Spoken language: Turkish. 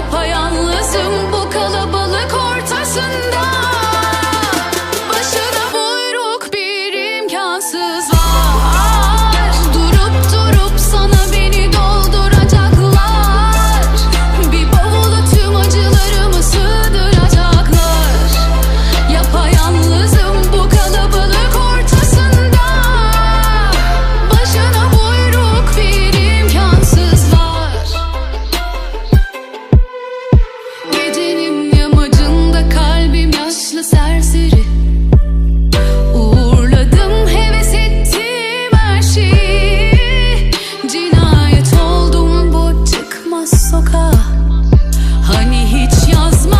Yapayalnızım Hani hiç yazma